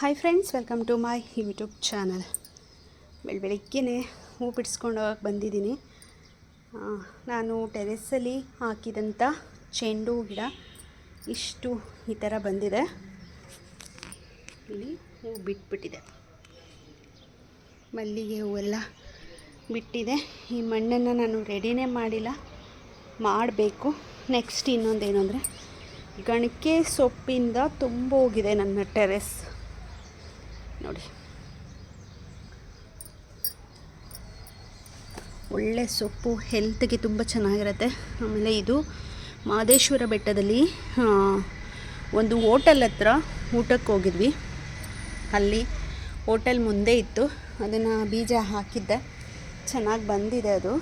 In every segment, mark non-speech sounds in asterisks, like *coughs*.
Hi friends welcome to my YouTube channel ಬೆಳ ಬೆಳಗ್ಗೆನೆ ಹೂ ಬಿಡಿಸ್ಕೊಂಡು ಹೋಗಕ್ಕೆ ಬಂದಿದ್ದೀನಿ ನಾನು ಟೆರೆಸಲ್ಲಿ ಹಾಕಿದಂಥ ಚೆಂಡು ಗಿಡ ಇಷ್ಟು ಈ ಥರ ಬಂದಿದೆ. ಇಲ್ಲಿ ಹೂ ಬಿಟ್ಬಿಟ್ಟಿದೆ. ಮಲ್ಲಿಗೆ ಹೂವೆಲ್ಲ ಬಿಟ್ಟಿದೆ. ಈ ಮಣ್ಣನ್ನು ನಾನು ರೆಡಿನೇ ಮಾಡಿಲ್ಲ. ಮಾಡಬೇಕು. ನೆಕ್ಸ್ಟ್ ಇನ್ನೊಂದೇನು ಅಂದರೆ ಗಣಿಕೆ ಸೊಪ್ಪಿಂದ ತುಂಬ ಹೋಗಿದೆ ನನ್ನ ಟೆರೆಸ್ ನೋಡಿ. ಒಳ್ಳೆ ಸೊಪ್ಪು ಹೆಲ್ತ್ಗೆ ತುಂಬ ಚೆನ್ನಾಗಿರುತ್ತೆ. ಆಮೇಲೆ ಇದು ಮಾದೇಶ್ವರ ಬೆಟ್ಟದಲ್ಲಿ ಒಂದು ಹೋಟೆಲ್ ಹತ್ರ ಊಟಕ್ಕೆ ಹೋಗಿದ್ವಿ. ಅಲ್ಲಿ ಹೋಟೆಲ್ ಮುಂದೆ ಇತ್ತು. ಅದನ್ನು ಬೀಜ ಹಾಕಿದ್ದೆ. ಚೆನ್ನಾಗಿ ಬಂದಿದೆ ಅದು.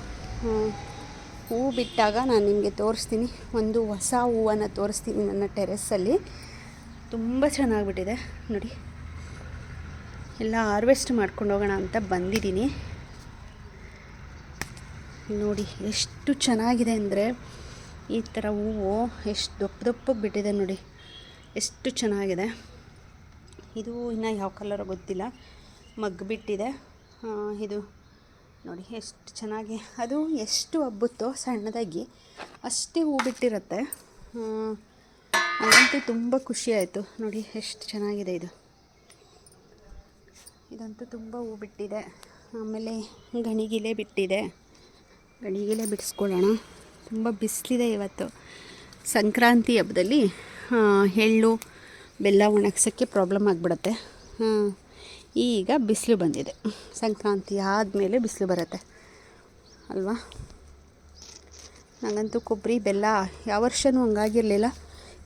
ಹೂ ಬಿಟ್ಟಾಗ ನಾನು ನಿಮಗೆ ತೋರಿಸ್ತೀನಿ. ಒಂದು ಹೊಸ ಹೂವನ್ನು ತೋರಿಸ್ತೀನಿ ನನ್ನ ಟೆರೆಸ್ಸಲ್ಲಿ ತುಂಬ ಚೆನ್ನಾಗಿಬಿಟ್ಟಿದೆ ನೋಡಿ. ಎಲ್ಲ ಹಾರ್ವೆಸ್ಟ್ ಮಾಡ್ಕೊಂಡು ಹೋಗೋಣ ಅಂತ ಬಂದಿದ್ದೀನಿ. ನೋಡಿ, ಎಷ್ಟು ಚೆನ್ನಾಗಿದೆ ಅಂದರೆ ಈ ಥರ ಹೂವು ಎಷ್ಟು ದಪ್ಪ ದಪ್ಪಗೆ ಬಿಟ್ಟಿದೆ ನೋಡಿ. ಎಷ್ಟು ಚೆನ್ನಾಗಿದೆ. ಇದು ಇನ್ನು ಯಾವ ಕಲರ್ ಗೊತ್ತಿಲ್ಲ. ಮಗ್ಗು ಬಿಟ್ಟಿದೆ. ಇದು ನೋಡಿ, ಎಷ್ಟು ಚೆನ್ನಾಗಿ, ಅದು ಎಷ್ಟು ಹಬ್ಬುತ್ತೋ ಸಣ್ಣದಾಗಿ ಅಷ್ಟೇ ಹೂ ಬಿಟ್ಟಿರುತ್ತೆ. ನನಗಂತೂ ತುಂಬ ಖುಷಿ ಆಯಿತು. ನೋಡಿ, ಎಷ್ಟು ಚೆನ್ನಾಗಿದೆ ಇದು. ಇದಂತೂ ತುಂಬ ಹೂ ಬಿಟ್ಟಿದೆ. ಆಮೇಲೆ ಗಣಿಗಿಲೆ ಬಿಟ್ಟಿದೆ. ಗಣಿಗಿಲೆ ಬಿಡಿಸ್ಕೊಳ್ಳೋಣ. ತುಂಬ ಬಿಸಿಲಿದೆ ಇವತ್ತು. ಸಂಕ್ರಾಂತಿ ಹಬ್ಬದಲ್ಲಿ ಎಳ್ಳು, ಬೆಲ್ಲ ಒಣಗ್ಸೋಕ್ಕೆ ಪ್ರಾಬ್ಲಮ್ ಆಗಿಬಿಡುತ್ತೆ. ಈಗ ಬಿಸಿಲು ಬಂದಿದೆ. ಸಂಕ್ರಾಂತಿ ಆದಮೇಲೆ ಬಿಸಿಲು ಬರುತ್ತೆ. ಅಲ್ವಾ? ನನಗಂತೂ ಕೊಬ್ಬರಿ, ಬೆಲ್ಲ ಯಾವ ವರ್ಷವೂ ಹಂಗಾಗಿರಲಿಲ್ಲ.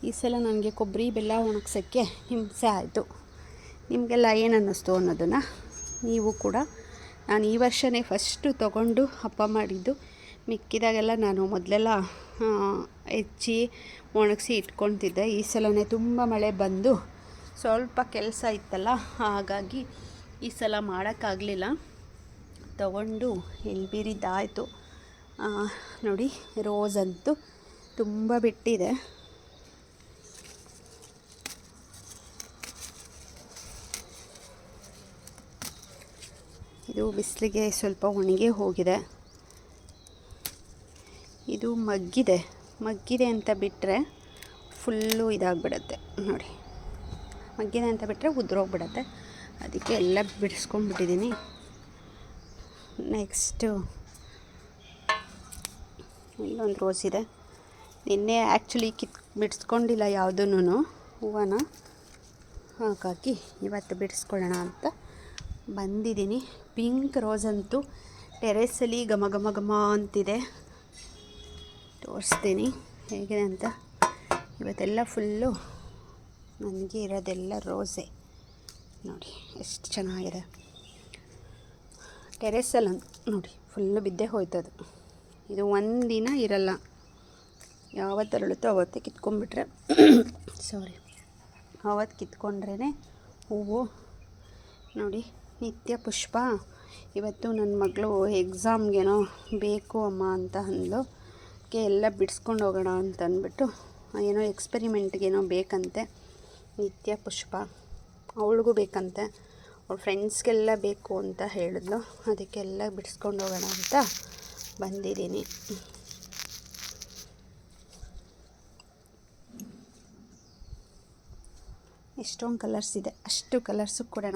ಈ ಸಲ ನನಗೆ ಕೊಬ್ಬರಿ, ಬೆಲ್ಲ ಒಣಗ್ಸೋಕ್ಕೆ ಹಿಂಸೆ ಆಯಿತು. ನಿಮಗೆಲ್ಲ ಏನು ಅನ್ನಿಸ್ತು ಅನ್ನೋದನ್ನು ನೀವು ಕೂಡ ನಾನು ಈ ವರ್ಷವೇ ಫಸ್ಟು ತಗೊಂಡು ಹಬ್ಬ ಮಾಡಿದ್ದು. ಮಿಕ್ಕಿದಾಗೆಲ್ಲ ನಾನು ಮೊದಲೆಲ್ಲ ಹೆಚ್ಚಿ ಒಣಗಿಸಿ ಇಟ್ಕೊತಿದ್ದೆ ಈ ಸಲನೇ ತುಂಬ ಮಳೆ ಬಂದು ಸ್ವಲ್ಪ ಕೆಲಸ ಇತ್ತಲ್ಲ, ಹಾಗಾಗಿ ಈ ಸಲ ಮಾಡೋಕ್ಕಾಗಲಿಲ್ಲ. ತಗೊಂಡು ಎಲ್ಬಿರಿದ್ದಾಯಿತು ನೋಡಿ ರೋಸ್ ಅಂತೂ ತುಂಬ ಬಿಟ್ಟಿದೆ. ಇದು ಬಿಸಿಲಿಗೆ ಸ್ವಲ್ಪ ಒಣಗಿ ಹೋಗಿದೆ. ಇದು ಮಗ್ಗಿದೆ. ಮಗ್ಗಿದೆ ಅಂತ ಬಿಟ್ಟರೆ ಫುಲ್ಲು ಇದಾಗ್ಬಿಡತ್ತೆ ನೋಡಿ. ಮಗ್ಗಿದೆ ಅಂತ ಬಿಟ್ಟರೆ ಉದ್ರೋಗ್ಬಿಡತ್ತೆ. ಅದಕ್ಕೆ ಎಲ್ಲ ಬಿಡಿಸ್ಕೊಂಡ್ಬಿಟ್ಟಿದ್ದೀನಿ. ನೆಕ್ಸ್ಟು ಇಲ್ಲೊಂದು ರೋಸ್ ಇದೆ. ನಿನ್ನೆ ಆ್ಯಕ್ಚುಲಿ ಕಿತ್ ಬಿಡಿಸ್ಕೊಂಡಿಲ್ಲ ಯಾವುದೂ ಹೂವನ. ಹಾಕಾಕಿ ಇವತ್ತು ಬಿಡಿಸ್ಕೊಳ್ಳೋಣ ಅಂತ ಬಂದಿದ್ದೀನಿ. ಪಿಂಕ್ ರೋಸ್ ಅಂತೂ ಟೆರೆಸಲ್ಲಿ ಘಮ ಘಮ ಘಮ ಅಂತಿದೆ. ತೋರಿಸ್ತೀನಿ ಹೇಗಿದೆ ಅಂತ. ಇವತ್ತೆಲ್ಲ ಫುಲ್ಲು ನನಗೆ ಇರೋದೆಲ್ಲ ರೋಸೆ. ನೋಡಿ, ಎಷ್ಟು ಚೆನ್ನಾಗಿದೆ. ಟೆರೆಸಲ್ಲಿ ನೋಡಿ, ಫುಲ್ಲು ಬಿದ್ದೆ ಹೋಯ್ತದು. ಇದು ಒಂದಿನ ಇರಲ್ಲ. ಯಾವತ್ತು ಅರಳುತ್ತೋ ಅವತ್ತೇ ಕಿತ್ಕೊಂಡ್ಬಿಟ್ರೆ. *coughs* ಸಾರಿ ಅವತ್ತು ಕಿತ್ಕೊಂಡ್ರೇ ಹೂವು ನೋಡಿ ನಿತ್ಯ ಪುಷ್ಪ. ಇವತ್ತು ನನ್ನ ಮಗಳು ಎಕ್ಸಾಮ್ಗೇನೋ ಬೇಕು ಅಮ್ಮ ಅಂತ ಅಂದ್ಲು. ಅದಕ್ಕೆ ಎಲ್ಲ ಬಿಡಿಸ್ಕೊಂಡು ಹೋಗೋಣ ಅಂತ ಅಂದ್ಬಿಟ್ಟು, ಏನೋ ಎಕ್ಸ್ಪೆರಿಮೆಂಟ್ಗೇನೋ ಬೇಕಂತೆ. ನಿತ್ಯ ಪುಷ್ಪ. ಅವಳಿಗೂ ಬೇಕಂತೆ. ಅವ್ಳ ಫ್ರೆಂಡ್ಸ್ಗೆಲ್ಲ ಬೇಕು ಅಂತ ಹೇಳಿದ್ಲು. ಅದಕ್ಕೆಲ್ಲ ಬಿಡಿಸ್ಕೊಂಡು ಹೋಗೋಣ ಅಂತ ಬಂದಿದ್ದೀನಿ. ಎಷ್ಟೊಂದು ಕಲರ್ಸ್ ಇದೆ. ಅಷ್ಟು ಕಲರ್ಸು ಕೊಡೋಣ.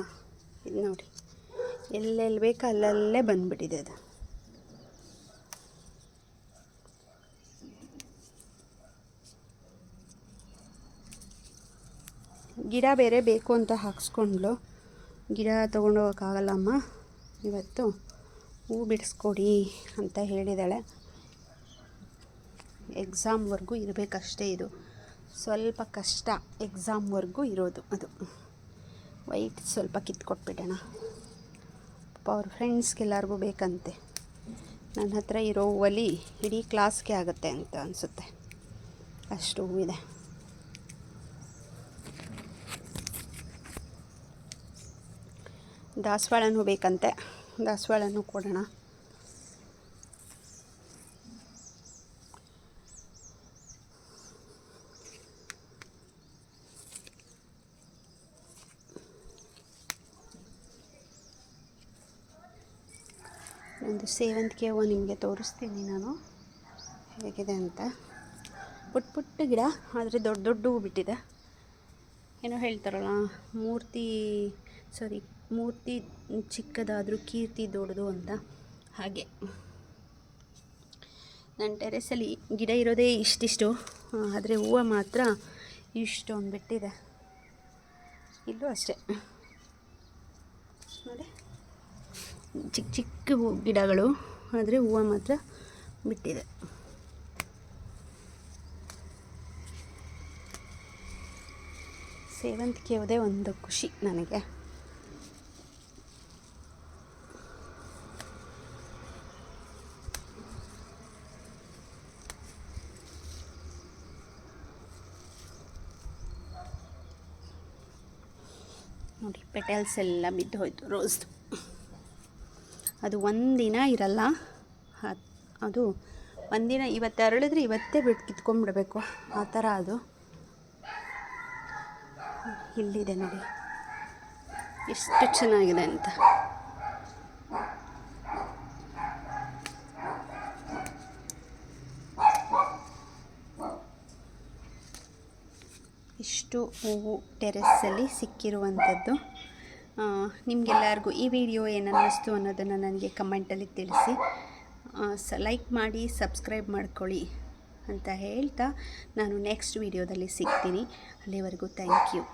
ಇದು ನೋಡಿ. ಎಲ್ಲೆಲ್ಲಿ ಬೇಕು ಅಲ್ಲಲ್ಲೇ ಬಂದುಬಿಟ್ಟಿದೆ ಅದು. ಗಿಡ ಬೇರೆ ಬೇಕು ಅಂತ ಹಾಕ್ಸ್ಕೊಂಡ್ಲು ಗಿಡ ತೊಗೊಂಡೋಗೋಕ್ಕಾಗಲ್ಲಮ್ಮ ಇವತ್ತು ಹೂ ಬಿಡಿಸ್ಕೊಡಿ ಅಂತ ಹೇಳಿದಾಳೆ. ಎಕ್ಸಾಮ್ವರೆಗೂ ಇರಬೇಕಷ್ಟೇ ಇದು. ಸ್ವಲ್ಪ ಕಷ್ಟ ಎಕ್ಸಾಮ್ವರೆಗೂ ಇರೋದು ಅದು. ವೈಟ್ ಸ್ವಲ್ಪ ಕಿತ್ಕೊಟ್ಬಿಡೋಣ ಪಾಪ ಅವ್ರ ಫ್ರೆಂಡ್ಸ್ಗೆಲ್ಲರಿಗೂ ಬೇಕಂತೆ. ನನ್ನ ಹತ್ರ ಇರೋ ಹೂವಲ್ಲಿ ಇಡೀ ಕ್ಲಾಸ್ಗೆ ಆಗುತ್ತೆ ಅಂತ ಅನಿಸುತ್ತೆ. ಅಷ್ಟು ಹೂವಿದೆ. ದಾಸವಾಳನೂ ಬೇಕಂತೆ. ದಾಸವಾಳನೂ ಕೊಡೋಣ. ಒಂದು ಸೇವಂತಿಗೆ ಹೂವು ನಿಮಗೆ ತೋರಿಸ್ತೀನಿ ನಾನು. ಹೇಗಿದೆ ಅಂತ. ಪುಟ್ಟ ಪುಟ್ಟ ಗಿಡ, ಆದರೆ ದೊಡ್ಡ ದೊಡ್ಡ ಹೂ ಬಿಟ್ಟಿದೆ. ಏನೋ ಹೇಳ್ತಾರಲ್ಲ, ಮೂರ್ತಿ ಸಾರಿ ಮೂರ್ತಿ ಚಿಕ್ಕದಾದರೂ ಕೀರ್ತಿ ದೊಡ್ಡದು ಅಂತ. ಹಾಗೆ. ನನ್ನ ಟೆರೆಸಲ್ಲಿ ಗಿಡ ಇರೋದೇ ಇಷ್ಟಿಷ್ಟು, ಆದರೆ ಹೂವು ಮಾತ್ರ ಇಷ್ಟೊಂದು ಬಿಟ್ಟಿದೆ ಇಲ್ಲೂ ಅಷ್ಟೇ. ನೋಡಿ. ಚಿಕ್ಕ ಚಿಕ್ಕ ಗಿಡಗಳು, ಆದರೆ ಹೂವು ಮಾತ್ರ ಬಿಟ್ಟಿದೆ. ಸೇವಂತಿಗೆ ಯಾವುದೇ ಒಂದು ಖುಷಿ ನನಗೆ. ನೋಡಿ, ಪೆಟಲ್ಸ್ ಎಲ್ಲ ಬಿದ್ದು ಹೋಯ್ತು ರೋಸ್ದು ಅದು ಒಂದಿನ ಇರಲ್ಲ. ಅದು ಒಂದಿನ ಇವತ್ತು ಅರಳಿದ್ರೆ ಇವತ್ತೇ ಬಿಟ್ಟು ಕಿತ್ಕೊಂಡ್ಬಿಡ್ಬೇಕು. ಆ ಥರ ಅದು. ಇಲ್ಲಿದೆ ನೋಡಿ. ಎಷ್ಟು ಚೆನ್ನಾಗಿದೆ ಅಂತ. ಇಷ್ಟು ಹೂವು ಟೆರೆಸ್ಸಲ್ಲಿ ಸಿಕ್ಕಿರುವಂಥದ್ದು. ನಿಮಗೆಲ್ಲರಿಗೂ ಈ ವಿಡಿಯೋ ಏನನ್ನಿಸ್ತು ಅನ್ನೋದನ್ನು ನನಗೆ ಕಮೆಂಟಲ್ಲಿ ತಿಳಿಸಿ. ಸ, ಲೈಕ್ ಮಾಡಿ, ಸಬ್ಸ್ಕ್ರೈಬ್ ಮಾಡ್ಕೊಳ್ಳಿ ಅಂತ ಹೇಳ್ತಾ ನಾನು ನೆಕ್ಸ್ಟ್ ವಿಡಿಯೋದಲ್ಲಿ ಸಿಗ್ತೀನಿ. ಅಲ್ಲಿವರೆಗೂ ಥ್ಯಾಂಕ್ ಯು.